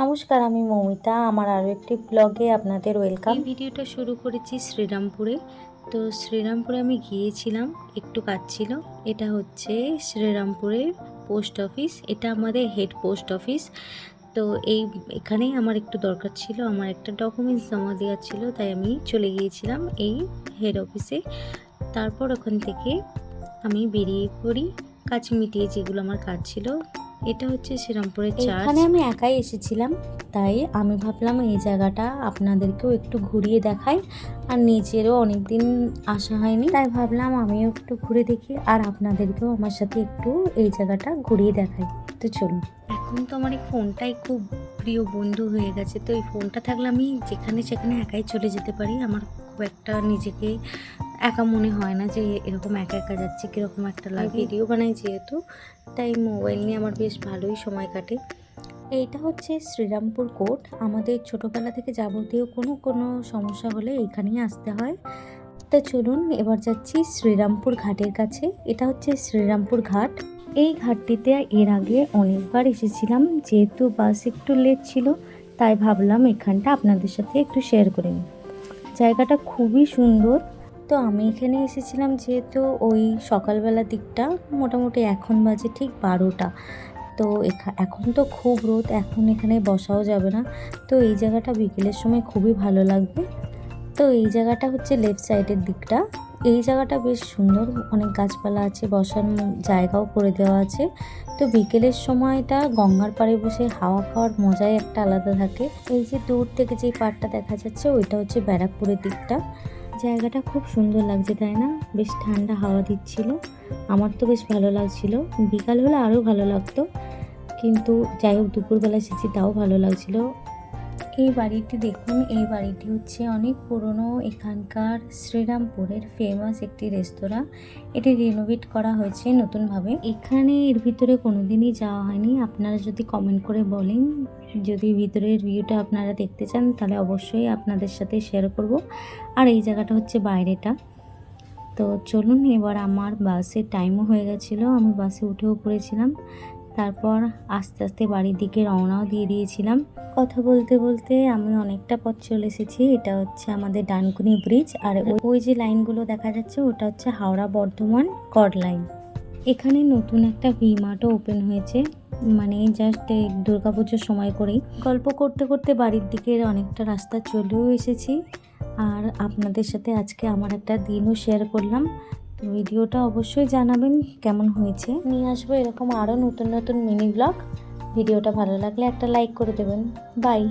নমস্কার, আমি মৌমিতা। আমার আরও একটি ব্লগে আপনাদের ওয়েলকাম ভিডিওটা শুরু করেছি শ্রীরামপুরে। তো শ্রীরামপুরে আমি গিয়েছিলাম, একটু কাজ ছিল। এটা হচ্ছে শ্রীরামপুরের পোস্ট অফিস এটা আমাদের হেড পোস্ট অফিস তো এই, এখানেই আমার একটু দরকার ছিল। আমার একটা ডকুমেন্টস জমা দেওয়ার ছিল, তাই আমি চলে গিয়েছিলাম এই হেড অফিসে তারপর ওখান থেকে আমি বেরিয়ে পড়ি। কাজ মিটিয়ে যেগুলো আমার কাজ ছিল এটা হচ্ছে শ্রীরামপুরের চার্চ এখানে আমি একাই এসেছিলাম তাই আমি ভাবলাম এই জায়গাটা আপনাদেরকেও একটু ঘুরিয়ে দেখাই আর নিজেরও অনেক দিন আসা হয়নি তাই ভাবলাম আমিও একটু ঘুরে দেখি আর আপনাদেরকেও আমার সাথে একটু এই জায়গাটা ঘুরিয়ে দেখাই। তো চলুন। এখন তো আমার এই ফোনটাই খুব প্রিয় বন্ধু হয়ে গেছে তো এই ফোনটা থাকলে আমি যেখানে সেখানে একাই চলে যেতে পারি আমার খুব একটা নিজেকে একা মনে হয় না যে এরকম একা একা যাচ্ছে কীরকম একটা লাগে ভিডিও বানাই যেহেতু। তাই মোবাইল নিয়ে আমার বেশ ভালোই সময় কাটে। এইটা হচ্ছে শ্রীরামপুর কোর্ট। আমাদের ছোটোবেলা থেকে যাবতীয় কোনো কোনো সমস্যা হলে এইখানেই আসতে হয়। তা চলুন এবার যাচ্ছি শ্রীরামপুর ঘাটের কাছে। এটা হচ্ছে শ্রীরামপুর ঘাট। এই ঘাটটিতে এর আগে অনেকবার এসেছিলাম। যেহেতু বাস একটু লেট ছিল তাই ভাবলাম এখানটা আপনাদের সাথে একটু শেয়ার করে নিই। জায়গাটা খুবই সুন্দর। তো আমি এখানে এসেছিলাম যেহেতু ওই সকালবেলা দিকটা মোটামুটি এখন বাজে ঠিক বারোটা। তো এখা- এখন তো খুব রোদ, এখন এখানে বসাও যাবে না। তো এই জায়গাটা বিকেলের সময় খুবই ভালো লাগবে। তো এই জায়গাটা হচ্ছে লেফট সাইডের দিকটা। এই জায়গাটা বেশ সুন্দর, অনেক গাছপালা আছে, বসার জায়গাও করে দেওয়া আছে। তো বিকেলের সময়টা গঙ্গার পাড়ে বসে হাওয়া খাওয়ার মজাই একটা আলাদা থাকে। এই যে দূর থেকে যে পাড়টা দেখা যাচ্ছে, ওইটা হচ্ছে ব্যারাকপুরের দিকটা। জায়গাটা খুব সুন্দর লাগছে, তাই না? বেশ ঠান্ডা হাওয়া দিচ্ছিল। আমার তো বেশ ভালো লাগছিল। বিকাল হলে আরও ভালো লাগতো। কিন্তু যাই হোক, দুপুরবেলা এসেছি, তাও ভালো লাগছিল। এই বাড়িটি দেখুন, এই বাড়িটি হচ্ছে অনেক পুরনো এখানকার শ্রীরামপুরের ফেমাস একটি রেস্তোরাঁ। এটি রিনোভেট করা হয়েছে নতুনভাবে। এখানে এর ভিতরে কোনোদিনই যাওয়া হয়নি। আপনারা যদি কমেন্ট করে বলেন, যদি ভিতরের ভিউটা আপনারা দেখতে চান, তাহলে অবশ্যই আপনাদের সাথে শেয়ার করব। আর এই জায়গাটা হচ্ছে বাইরেটা। তো চলুন, এবার আমার বাসের টাইমও হয়ে গেছিল। আমি বাসে উঠেও পড়েছিলাম। তারপর আস্তে আস্তে বাড়ির দিকে রওনাও দিয়ে দিয়েছিলাম। কথা বলতে বলতে আমি অনেকটা পথ চলে এসেছি। এটা হচ্ছে আমাদের ডানকুনি ব্রিজ আর ওই- যে লাইনগুলো দেখা যাচ্ছে, ওটা হচ্ছে হাওড়া বর্ধমান কড লাইন এখানে নতুন একটা ভি মার্টও ওপেন হয়েছে। মানে জাস্ট দুর্গাপুজোর সময় করেই। গল্প করতে করতে বাড়ির দিকের অনেকটা রাস্তা চলেও এসেছি। আর আপনাদের সাথে আজকে আমার একটা দিনও শেয়ার করলাম। ভিডিওটা অবশ্যই জানাবেন কেমন হয়েছে। নিয়ে আসব এরকম আরও নতুন নতুন মিনি ব্লগ ভিডিওটা ভালো লাগলে একটা লাইক করে দেবেন। বাই